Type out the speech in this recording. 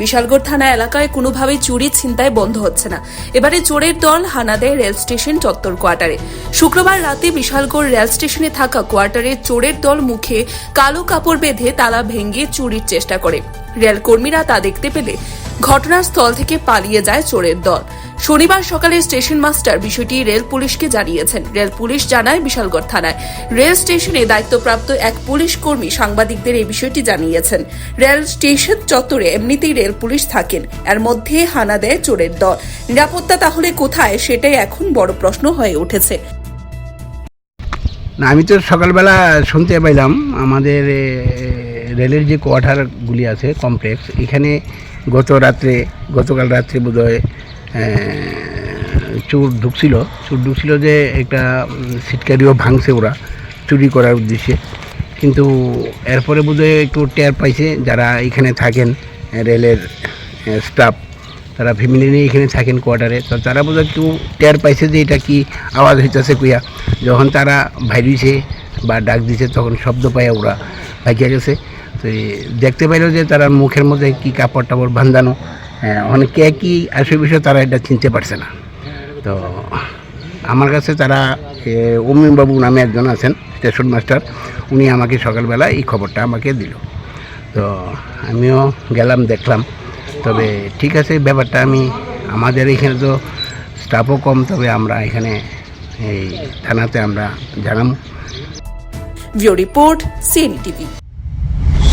বিশালগড় থানা এলাকায় কোনোভাবেই চুরি ছিনতাই বন্ধ হচ্ছে না। এবারে চোরের দল হানা দেয় রেল স্টেশন চত্বর কোয়ার্টারে। শুক্রবার রাতে বিশালগড় রেল স্টেশনে থাকা কোয়ার্টারে চোরের দল মুখে কালো কাপড় বেঁধে তালা ভেঙে চুরির চেষ্টা করে। রেল কর্মীরা তা দেখতে পেলে ঘটনাস্থল থেকে পালিয়ে যায় চোরের দল। শনিবার সকালে স্টেশন মাস্টার বিষয়টি রেল পুলিশকে জানিয়েছেন। রেল পুলিশ জানায় বিশালগড় থানায়। রেল স্টেশনে দায়িত্বপ্রাপ্ত এক পুলিশ কর্মী সাংবাদিকদের এই বিষয়টি জানিয়েছেন। রেল স্টেশন চত্বরে এমনিতেই রেল পুলিশ থাকেন। এর মধ্যে হানা দেয় চোরের দল। নিরাপত্তা তাহলে কোথায়? সেটাই এখন বড় প্রশ্ন হয়ে উঠেছে। আমি তো সকালবেলা শুনতে পাইলাম আমাদের রেলের যে কোয়ার্টারগুলি আছে, কমপ্লেক্স, এখানে গত রাত্রে, গতকাল রাত্রে বোধহয় চোর ঢুকছিল। চোর ঢুকছিল যে একটা সিটকারিও ভাঙছে ওরা, চুরি করার উদ্দেশ্যে। কিন্তু এরপরে বোধহয় একটু টের পাইছে, যারা এখানে থাকেন, রেলের স্টাফ তারা ফ্যামিলি নিয়ে এখানে থাকেন কোয়ার্টারে। তো তারা বোধহয় একটু টের পাইছে যে এটা কি আওয়াজ হইতেছে কুইয়া। যখন তারা ভাইরিছে বা ডাক দিছে, তখন শব্দ পায় ওরা ভাগিয়া গেছে। তো দেখতে পাইলো যে তারা মুখের মধ্যে কি কাপড় টাপড় বান্ধানো হ্যাঁ অনেকে কি আসে বিষয়ে তারা এটা চিনতে পারছে না। তো আমার কাছে তারা অমিন বাবু নামে একজন আছেন, স্টেশন মাস্টার, উনি আমাকে সকালবেলা এই খবরটা আমাকে দিল। তো আমিও গেলাম, দেখলাম। তবে ঠিক আছে, ব্যাপারটা আমি, আমাদের এখানে তো স্টাফও কম, তবে আমরা এখানে, এই থানাতে আমরা জানাম ভিও report CNE TV